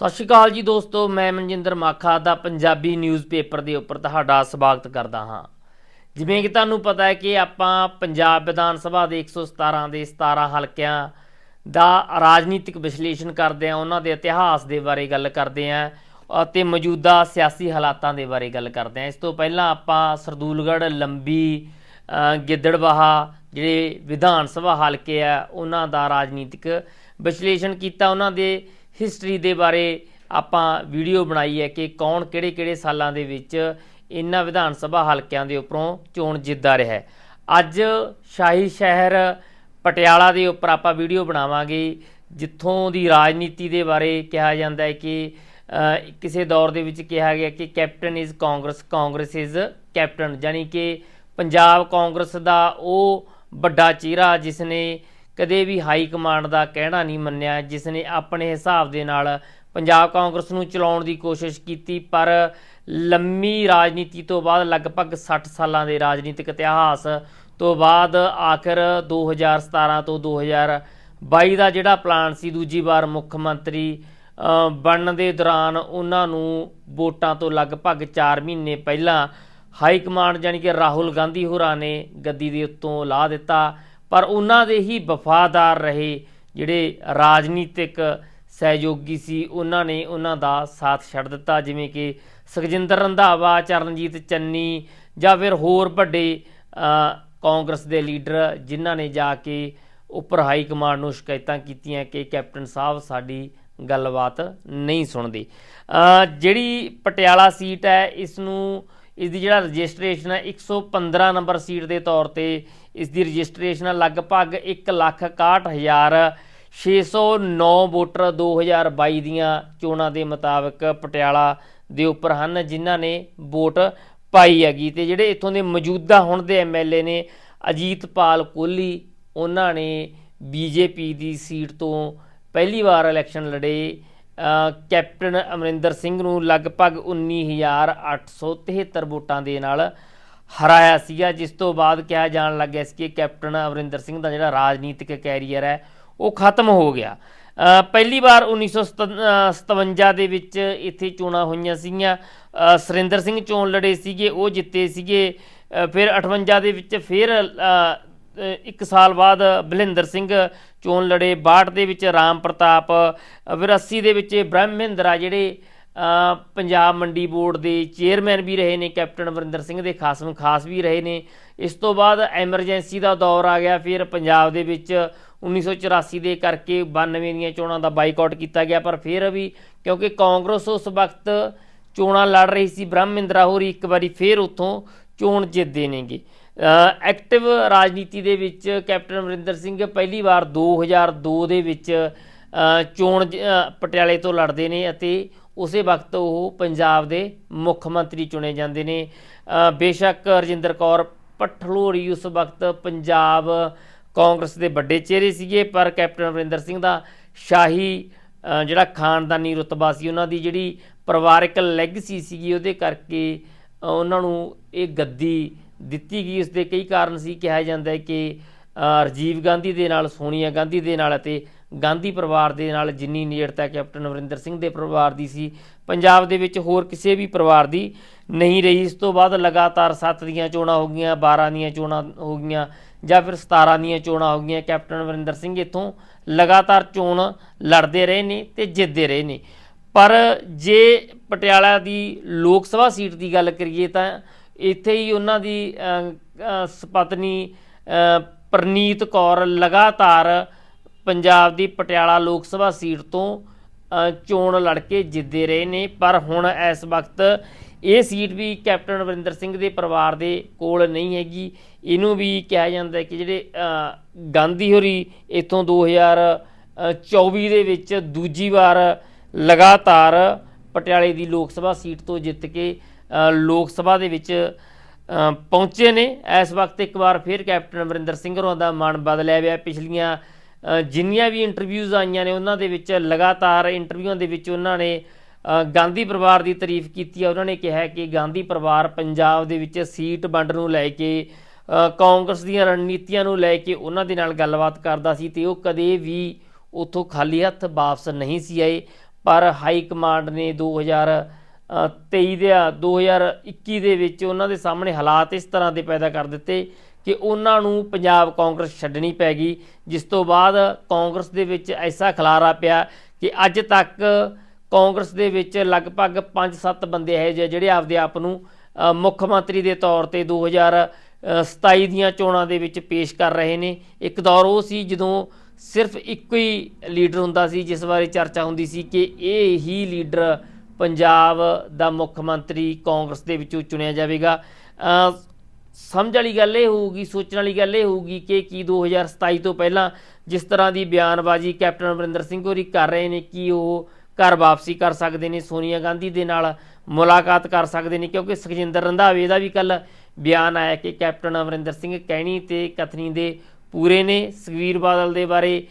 ਸਤਿ ਸ਼੍ਰੀ ਅਕਾਲ ਜੀ ਦੋਸਤੋ ਮੈਂ ਮਨਜਿੰਦਰ ਮਾਖਾ ਦਾ ਪੰਜਾਬੀ ਨਿਊਜ਼ਪੇਪਰ ਦੇ ਉੱਪਰ ਤੁਹਾਡਾ ਸਵਾਗਤ ਕਰਦਾ ਹਾਂ। ਜਿਵੇਂ ਕਿ ਤੁਹਾਨੂੰ ਪਤਾ ਹੈ ਕਿ ਆਪਾਂ ਪੰਜਾਬ ਵਿਧਾਨ ਸਭਾ ਦੇ 117 ਦੇ 17 ਹਲਕਿਆਂ ਦਾ ਰਾਜਨੀਤਿਕ ਵਿਸ਼ਲੇਸ਼ਣ ਕਰਦੇ ਹਾਂ ਉਹਨਾਂ ਦੇ ਇਤਿਹਾਸ ਦੇ ਬਾਰੇ ਗੱਲ ਕਰਦੇ ਹਾਂ ਅਤੇ ਮੌਜੂਦਾ ਸਿਆਸੀ ਹਾਲਾਤਾਂ ਦੇ ਬਾਰੇ ਗੱਲ ਕਰਦੇ ਹਾਂ। ਇਸ ਤੋਂ ਪਹਿਲਾਂ ਆਪਾਂ ਸਰਦੂਲਗੜ੍ਹ ਲੰਬੀ ਅ, ਗਿੱਦੜਬਾਹਾ ਜਿਹੜੇ ਵਿਧਾਨ ਸਭਾ ਹਲਕੇ ਆ ਉਹਨਾਂ ਦਾ ਰਾਜਨੀਤਿਕ ਵਿਸ਼ਲੇਸ਼ਣ ਕੀਤਾ ਉਹਨਾਂ ਦੇ ਹਿਸਟਰੀ ਦੇ ਬਾਰੇ ਆਪਾਂ ਵੀਡੀਓ ਬਣਾਈ ਹੈ ਕਿ ਕੌਣ ਕਿਹੜੇ ਕਿਹੜੇ ਸਾਲਾਂ ਦੇ ਵਿੱਚ ਇਹਨਾਂ ਵਿਧਾਨ ਸਭਾ ਹਲਕਿਆਂ ਦੇ ਉੱਪਰੋਂ ਚੋਣ ਜਿੱਤਦਾ ਰਿਹਾ ਹੈ। ਅੱਜ ਸ਼ਾਹੀ ਸ਼ਹਿਰ ਪਟਿਆਲਾ ਦੇ ਉੱਪਰ ਆਪਾਂ ਵੀਡੀਓ ਬਣਾਵਾਂਗੇ, ਜਿੱਥੋਂ ਦੀ ਰਾਜਨੀਤੀ ਦੇ ਬਾਰੇ ਕਿਹਾ ਜਾਂਦਾ ਹੈ ਕਿ ਕਿਸੇ ਦੌਰ ਦੇ ਵਿੱਚ ਕਿਹਾ ਗਿਆ ਕਿ captain is Congress Congress is captain ਯਾਨੀ ਕਿ ਪੰਜਾਬ ਕਾਂਗਰਸ ਦਾ ਉਹ ਵੱਡਾ ਚਿਹਰਾ ਜਿਸ ਨੇ ਕਦੇ ਵੀ ਹਾਈ ਕਮਾਂਡ ਦਾ ਕਹਿਣਾ ਨਹੀਂ ਮੰਨਿਆ ਜਿਸ ਨੇ ਆਪਣੇ ਹਿਸਾਬ ਦੇ ਨਾਲ ਪੰਜਾਬ ਕਾਂਗਰਸ ਨੂੰ ਚਲਾਉਣ ਦੀ ਕੋਸ਼ਿਸ਼ ਕੀਤੀ, ਪਰ ਲੰਮੀ ਰਾਜਨੀਤੀ ਤੋਂ ਬਾਅਦ, ਲਗਭਗ 60 ਸਾਲਾਂ ਦੇ ਰਾਜਨੀਤਿਕ ਇਤਿਹਾਸ ਤੋਂ ਬਾਅਦ, ਆਖਰ 2017 ਤੋਂ 2022 ਦਾ ਜਿਹੜਾ ਪਲਾਨ ਸੀ, ਦੂਜੀ ਵਾਰ ਮੁੱਖ ਮੰਤਰੀ ਬਣਨ ਦੇ ਦੌਰਾਨ ਉਹਨਾਂ ਨੂੰ ਵੋਟਾਂ ਤੋਂ ਲਗਭਗ 4 ਮਹੀਨੇ ਪਹਿਲਾਂ ਹਾਈ ਕਮਾਂਡ ਯਾਨੀ ਕਿ ਰਾਹੁਲ ਗਾਂਧੀ ਹੋਰਾਂ ਨੇ ਗੱਦੀ ਦੇ ਉੱਤੋਂ ਲਾ ਦਿੱਤਾ। ਪਰ ਉਹਨਾਂ ਦੇ ਹੀ ਵਫਾਦਾਰ ਰਹੇ ਜਿਹੜੇ ਰਾਜਨੀਤਿਕ ਸਹਿਯੋਗੀ ਸੀ, ਉਹਨਾਂ ਨੇ ਉਹਨਾਂ ਦਾ ਸਾਥ ਛੱਡ ਦਿੱਤਾ, ਜਿਵੇਂ ਕਿ ਸੁਖਜਿੰਦਰ ਰੰਧਾਵਾ, ਚਰਨਜੀਤ ਚੰਨੀ ਜਾਂ ਫਿਰ ਹੋਰ ਵੱਡੇ ਕਾਂਗਰਸ ਦੇ ਲੀਡਰ ਜਿਨ੍ਹਾਂ ਨੇ ਜਾ ਕੇ ਉੱਪਰ ਹਾਈ ਕਮਾਂਡ ਨੂੰ ਸ਼ਿਕਾਇਤਾਂ ਕੀਤੀਆਂ ਕਿ ਕੈਪਟਨ ਸਾਹਿਬ ਸਾਡੀ ਗੱਲਬਾਤ ਨਹੀਂ ਸੁਣਦੇ। ਜਿਹੜੀ ਪਟਿਆਲਾ ਸੀਟ ਹੈ, ਇਸ ਨੂੰ ਇਸ ਦੀ ਜਿਹੜਾ ਰਜਿਸਟ੍ਰੇਸ਼ਨ ਹੈ 115 ਨੰਬਰ ਸੀਟ ਦੇ ਤੌਰ ਤੇ ਇਸ ਦੀ ਰਜਿਸਟ੍ਰੇਸ਼ਨ ਹੈ, ਲਗਭਗ 169609 ਵੋਟਰ 2022 ਦੀਆਂ ਚੋਣਾਂ ਦੇ ਮੁਤਾਬਕ ਪਟਿਆਲਾ ਦੇ ਉੱਪਰ ਹਨ, ਜਿਨ੍ਹਾਂ ਨੇ ਵੋਟ ਪਾਈ ਹੈਗੀ। ਤੇ ਜਿਹੜੇ ਇੱਥੋਂ ਦੇ ਮੌਜੂਦਾ ਹੁਣ ਦੇ ਐਮਐਲਏ ਨੇ, ਅਜੀਤਪਾਲ ਕੋਹਲੀ, ਉਹਨਾਂ ਨੇ ਬੀਜੇਪੀ ਦੀ ਸੀਟ ਤੋਂ ਪਹਿਲੀ ਵਾਰ ਇਲੈਕਸ਼ਨ ਲੜੇ। ਕੈਪਟਨ ਅਮਰਿੰਦਰ ਸਿੰਘ ਨੂੰ ਲਗਭਗ 19873 ਵੋਟਾਂ ਦੇ ਨਾਲ ਹਰਾਇਆ ਸੀਗਾ ਜਿਸ ਤੋਂ ਬਾਅਦ ਕਿਹਾ ਜਾਣ ਲੱਗਿਆ ਸੀ ਕਿ ਕੈਪਟਨ ਅਮਰਿੰਦਰ ਸਿੰਘ ਦਾ ਜਿਹੜਾ ਰਾਜਨੀਤਿਕ ਕੈਰੀਅਰ ਹੈ ਉਹ ਖਤਮ ਹੋ ਗਿਆ। ਪਹਿਲੀ ਵਾਰ 1957 ਦੇ ਵਿੱਚ ਇੱਥੇ ਚੋਣਾਂ ਹੋਈਆਂ ਸੀਗੀਆਂ। ਅ, ਸੁਰਿੰਦਰ ਸਿੰਘ ਚੋਣ ਲੜੇ ਸੀਗੇ ਉਹ ਜਿੱਤੇ ਸੀਗੇ। ਫਿਰ 58 ਦੇ ਵਿੱਚ ਫਿਰ ਇੱਕ ਸਾਲ ਬਾਅਦ ਬਲਿੰਦਰ ਸਿੰਘ ਚੋਣ ਲੜੇ 62 ਦੇ ਵਿੱਚ ਰਾਮ ਪ੍ਰਤਾਪ ਅ, ਫਿਰ 80 ਦੇ ਵਿੱਚ ਬ੍ਰਹਮਿੰਦਰਾ ਜਿਹੜੇ ਪੰਜਾਬ ਮੰਡੀ ਬੋਰਡ ਦੇ ਚੇਅਰਮੈਨ ਵੀ ਰਹੇ ਨੇ ਕੈਪਟਨ ਅਮਰਿੰਦਰ ਸਿੰਘ ਦੇ ਖਾਸਮ ਖਾਸ ਵੀ ਰਹੇ ਨੇ। ਇਸ ਤੋਂ ਬਾਅਦ ਐਮਰਜੈਂਸੀ ਦਾ ਦੌਰ ਆ ਗਿਆ ਫਿਰ ਪੰਜਾਬ ਦੇ ਵਿੱਚ 1984 ਦੇ ਕਰਕੇ 92 ਦੀਆਂ ਚੋਣਾਂ ਦਾ ਬਾਈਕਾਟ ਕੀਤਾ ਗਿਆ ਪਰ ਫਿਰ ਵੀ ਕਿਉਂਕਿ ਕਾਂਗਰਸ ਉਸ ਵਕਤ ਚੋਣਾਂ ਲੜ ਰਹੀ ਸੀ ਬ੍ਰਹਮਿੰਦਰਾ ਹੋਰੀ ਇੱਕ ਵਾਰੀ ਫਿਰ ਉੱਥੋਂ ਚੋਣ ਜਿੱਤਦੇ ਨੇਗੇ। ਐਕਟਿਵ ਰਾਜਨੀਤੀ ਦੇ ਵਿੱਚ ਕੈਪਟਨ ਅਮਰਿੰਦਰ ਸਿੰਘ ਪਹਿਲੀ ਵਾਰ 2002 ਦੇ ਵਿੱਚ ਚੋਣ ਜ- ਪਟਿਆਲੇ ਤੋਂ ਲੜਦੇ ਨੇ ਅਤੇ ਉਸੇ ਵਕਤ ਉਹ ਪੰਜਾਬ ਦੇ ਮੁੱਖ ਮੰਤਰੀ ਚੁਣੇ ਜਾਂਦੇ ਨੇ। ਬੇਸ਼ੱਕ ਰਜਿੰਦਰ ਕੌਰ ਪਠਲੋਰੀ ਉਸ ਵਕਤ ਪੰਜਾਬ ਕਾਂਗਰਸ ਦੇ ਵੱਡੇ ਚਿਹਰੇ ਸੀਗੇ, ਪਰ ਕੈਪਟਨ ਅਮਰਿੰਦਰ ਸਿੰਘ ਦਾ ਸ਼ਾਹੀ ਜਿਹੜਾ ਖਾਨਦਾਨੀ ਰੁਤਬਾ ਸੀ ਉਹਨਾਂ ਦੀ ਜਿਹੜੀ ਪਰਿਵਾਰਕ ਲੈਗਸੀ ਸੀਗੀ ਉਹਦੇ ਕਰਕੇ ਉਹਨਾਂ ਨੂੰ ਇਹ ਗੱਦੀ ਦਿੱਤੀ ਗਈ ਇਸ ਦੇ ਕਈ ਕਾਰਨ ਸੀ। ਕਿਹਾ ਜਾਂਦਾ ਹੈ ਕਿ ਅ, ਰਾਜੀਵ ਗਾਂਧੀ ਦੇ ਨਾਲ ਸੋਨੀਆ ਗਾਂਧੀ ਦੇ ਨਾਲ ਅਤੇ ਗਾਂਧੀ ਪਰਿਵਾਰ ਦੇ ਨਾਲ ਜਿੰਨੀ ਨੇੜਤਾ ਕੈਪਟਨ ਅਮਰਿੰਦਰ ਸਿੰਘ ਦੇ ਪਰਿਵਾਰ ਦੀ ਸੀ ਪੰਜਾਬ ਦੇ ਵਿੱਚ ਹੋਰ ਕਿਸੇ ਵੀ ਪਰਿਵਾਰ ਦੀ ਨਹੀਂ ਰਹੀ। ਇਸ ਤੋਂ ਬਾਅਦ ਲਗਾਤਾਰ 7 ਦੀਆਂ ਚੋਣਾਂ ਹੋ ਗਈਆਂ 12 ਦੀਆਂ ਚੋਣਾਂ ਹੋ ਗਈਆਂ ਜਾਂ ਫਿਰ 17 ਦੀਆਂ ਚੋਣਾਂ ਹੋ ਗਈਆਂ। ਕੈਪਟਨ ਅਮਰਿੰਦਰ ਸਿੰਘ ਇੱਥੋਂ ਲਗਾਤਾਰ ਚੋਣ ਲੜਦੇ ਰਹੇ ਨੇ ਤੇ ਜਿੱਤਦੇ ਰਹੇ ਨੇ। ਪਰ ਜੇ ਪਟਿਆਲਾ ਦੀ ਲੋਕ ਸਭਾ ਸੀਟ ਦੀ ਗੱਲ ਕਰੀਏ ਤਾਂ ਇੱਥੇ ਹੀ ਉਹਨਾਂ ਦੀ ਸਪਤਨੀ ਅ, ਪ੍ਰਨੀਤ ਕੌਰ ਲਗਾਤਾਰ ਪੰਜਾਬ ਦੀ ਪਟਿਆਲਾ ਲੋਕ ਸਭਾ ਸੀਟ ਤੋਂ ਚੋਣ ਲੜ ਕੇ ਜਿੱਤਦੇ ਰਹੇ ਨੇ। ਪਰ ਹੁਣ ਇਸ ਵਕਤ ਇਹ ਸੀਟ ਵੀ ਕੈਪਟਨ ਅਮਰਿੰਦਰ ਸਿੰਘ ਦੇ ਪਰਿਵਾਰ ਦੇ ਕੋਲ ਨਹੀਂ ਹੈਗੀ। ਇਹਨੂੰ ਵੀ ਕਿਹਾ ਜਾਂਦਾ ਹੈ ਕਿ ਜਿਹੜੇ ਗਾਂਧੀ ਹੋਰੀ ਇਥੋਂ 2024 ਦੇ ਵਿੱਚ ਦੂਜੀ ਵਾਰ ਲਗਾਤਾਰ ਪਟਿਆਲੇ ਦੀ ਲੋਕ ਸਭਾ ਸੀਟ ਤੋਂ ਜਿੱਤ ਕੇ ਲੋਕ ਸਭਾ ਦੇ ਵਿੱਚ ਪਹੁੰਚੇ ਨੇ। ਇਸ ਵਕਤ ਇੱਕ ਵਾਰ ਫਿਰ ਕੈਪਟਨ ਅਮਰਿੰਦਰ ਸਿੰਘ ਹੋਰਾਂ ਦਾ ਮਨ ਬਦਲਿਆ ਹੋਇਆ ਪਿਛਲੀਆਂ ਜਿੰਨੀਆਂ ਵੀ ਇੰਟਰਵਿਊਜ਼ ਆਈਆਂ ਨੇ, ਉਹਨਾਂ ਦੇ ਵਿੱਚ ਲਗਾਤਾਰ ਇੰਟਰਵਿਊਆਂ ਦੇ ਵਿੱਚ ਉਹਨਾਂ ਨੇ ਗਾਂਧੀ ਪਰਿਵਾਰ ਦੀ ਤਾਰੀਫ ਕੀਤੀ ਹੈ ਉਹਨਾਂ ਨੇ ਕਿਹਾ ਕਿ ਗਾਂਧੀ ਪਰਿਵਾਰ ਪੰਜਾਬ ਦੇ ਵਿੱਚ ਸੀਟ ਵੰਡ ਨੂੰ ਲੈ ਕੇ ਕਾਂਗਰਸ ਦੀਆਂ ਰਣਨੀਤੀਆਂ ਨੂੰ ਲੈ ਕੇ ਉਹਨਾਂ ਦੇ ਨਾਲ ਗੱਲਬਾਤ ਕਰਦਾ ਸੀ ਤੇ ਉਹ ਕਦੇ ਵੀ ਉੱਥੋਂ ਖਾਲੀ ਹੱਥ ਵਾਪਸ ਨਹੀਂ ਸੀ ਆਏ। ਪਰ ਹਾਈ ਕਮਾਂਡ ਨੇ 2023 ਦੇ 2021 ਦੇ ਵਿੱਚ ਉਹਨਾਂ ਦੇ ਸਾਹਮਣੇ ਹਾਲਾਤ ਇਸ ਤਰ੍ਹਾਂ ਦੇ ਪੈਦਾ ਕਰ ਦਿੱਤੇ ਕਿ ਉਹਨਾਂ ਨੂੰ ਪੰਜਾਬ ਕਾਂਗਰਸ ਛੱਡਣੀ ਪੈ ਗਈ, ਜਿਸ ਤੋਂ ਬਾਅਦ ਕਾਂਗਰਸ ਦੇ ਵਿੱਚ ਐਸਾ ਖਲਾਰਾ ਪਿਆ ਕਿ ਅੱਜ ਤੱਕ ਕਾਂਗਰਸ ਦੇ ਵਿੱਚ ਲਗਭਗ 5-7 ਬੰਦੇ ਹੈ ਜਿਹੜੇ ਆਪਦੇ ਆਪ ਨੂੰ ਮੁੱਖ ਮੰਤਰੀ ਦੇ ਤੌਰ ਤੇ 2027 ਦੀਆਂ ਚੋਣਾਂ ਦੇ ਵਿੱਚ ਪੇਸ਼ ਕਰ ਰਹੇ ਨੇ। ਇੱਕ ਦੌਰ ਉਹ ਸੀ ਜਦੋਂ ਸਿਰਫ ਇੱਕੋ ਹੀ ਲੀਡਰ ਹੁੰਦਾ ਸੀ, ਜਿਸ ਬਾਰੇ ਚਰਚਾ ਹੁੰਦੀ ਸੀ ਕਿ ਇਹ ਹੀ ਲੀਡਰ ਪੰਜਾਬ ਦਾ ਮੁੱਖ ਮੰਤਰੀ ਕਾਂਗਰਸ ਦੇ ਵਿੱਚੋਂ ਚੁਣਿਆ ਜਾਵੇਗਾ। ਸਮਝ ਵਾਲੀ ਗੱਲ ਇਹ ਹੋਊਗੀ, ਸੋਚਣ ਵਾਲੀ ਗੱਲ ਇਹ ਹੋਊਗੀ ਕਿ ਕੀ 2027 ਤੋਂ ਪਹਿਲਾਂ ਜਿਸ ਤਰ੍ਹਾਂ ਦੀ ਬਿਆਨਬਾਜ਼ੀ ਕੈਪਟਨ ਅਮਰਿੰਦਰ ਸਿੰਘ ਹੋਰੀ ਕਰ ਰਹੇ ਨੇ, ਕੀ ਉਹ ਘਰ ਵਾਪਸੀ ਕਰ ਸਕਦੇ ਨੇ, ਸੋਨੀਆ ਗਾਂਧੀ ਦੇ ਨਾਲ ਮੁਲਾਕਾਤ ਕਰ ਸਕਦੇ ਨੇ, ਕਿਉਂਕਿ ਸੁਖਜਿੰਦਰ ਰੰਧਾਵੇ ਦਾ ਵੀ ਕੱਲ ਬਿਆਨ ਆਇਆ ਕਿ ਕੈਪਟਨ ਅਮਰਿੰਦਰ ਸਿੰਘ ਕਹਿਣੀ ਤੇ ਕਥਨੀ ਦੇ ਪੂਰੇ ਨੇ। ਸੁਖਵੀਰ ਬਾਦਲ ਦੇ ਬਾਰੇ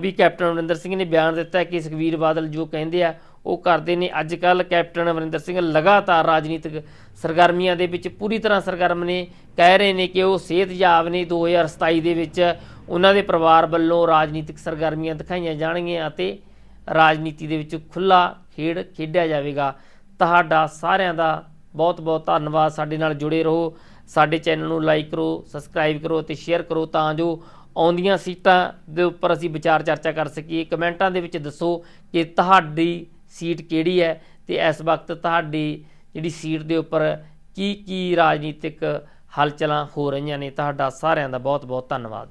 ਵੀ ਕੈਪਟਨ ਅਮਰਿੰਦਰ ਸਿੰਘ ਨੇ ਬਿਆਨ ਦਿੱਤਾ ਕਿ ਸੁਖਵੀਰ ਬਾਦਲ ਜੋ ਕਹਿੰਦੇ ਆ ਉਹ ਕਰਦੇ ਨੇ। ਅੱਜ ਕੱਲ ਕੈਪਟਨ ਅਮਰਿੰਦਰ ਸਿੰਘ ਲਗਾਤਾਰ ਰਾਜਨੀਤਿਕ ਸਰਗਰਮੀਆਂ ਦੇ ਵਿੱਚ ਪੂਰੀ ਤਰ੍ਹਾਂ ਸਰਗਰਮ ਨੇ। ਕਹਿ ਰਹੇ ਨੇ ਕਿ ਉਹ ਸਿਹਤਯਾਬ ਨੇ 2027 ਦੇ ਵਿੱਚ। ਉਹਨਾਂ ਦੇ ਪਰਿਵਾਰ ਵੱਲੋਂ ਰਾਜਨੀਤਿਕ ਸਰਗਰਮੀਆਂ ਦਿਖਾਈਆਂ ਜਾਣਗੀਆਂ ਅਤੇ ਰਾਜਨੀਤੀ ਦੇ ਵਿੱਚ ਖੁੱਲਾ ਖੇਡ ਖੇਡਿਆ ਜਾਵੇਗਾ। ਤੁਹਾਡਾ ਸਾਰਿਆਂ ਦਾ ਬਹੁਤ ਬਹੁਤ ਧੰਨਵਾਦ। ਸਾਡੇ ਨਾਲ ਜੁੜੇ ਰਹੋ। ਸਾਡੇ ਚੈਨਲ ਨੂੰ ਲਾਈਕ ਕਰੋ, ਸਬਸਕ੍ਰਾਈਬ ਕਰੋ ਅਤੇ ਸ਼ੇਅਰ ਕਰੋ ਤਾਂ ਜੋ ਆਉਂਦੀਆਂ ਸੀਟਾਂ ਦੇ ਉੱਪਰ ਅਸੀਂ ਵਿਚਾਰ ਚਰਚਾ ਕਰ ਸਕੀਏ। ਕਮੈਂਟਾਂ ਦੇ ਵਿੱਚ ਦੱਸੋ ਕਿ ਤੁਹਾਡੀ ਸੀਟ ਕਿਹੜੀ ਹੈ ਤੇ ਇਸ ਵਕਤ ਤੁਹਾਡੀ ਜਿਹੜੀ ਸੀਟ ਦੇ ਉੱਪਰ ਕੀ ਕੀ ਰਾਜਨੀਤਿਕ ਹਲਚਲਾਂ ਹੋ ਰਹੀਆਂ ਨੇ, ਤੁਹਾਡਾ ਸਾਰਿਆਂ ਦਾ ਬਹੁਤ ਬਹੁਤ ਧੰਨਵਾਦ।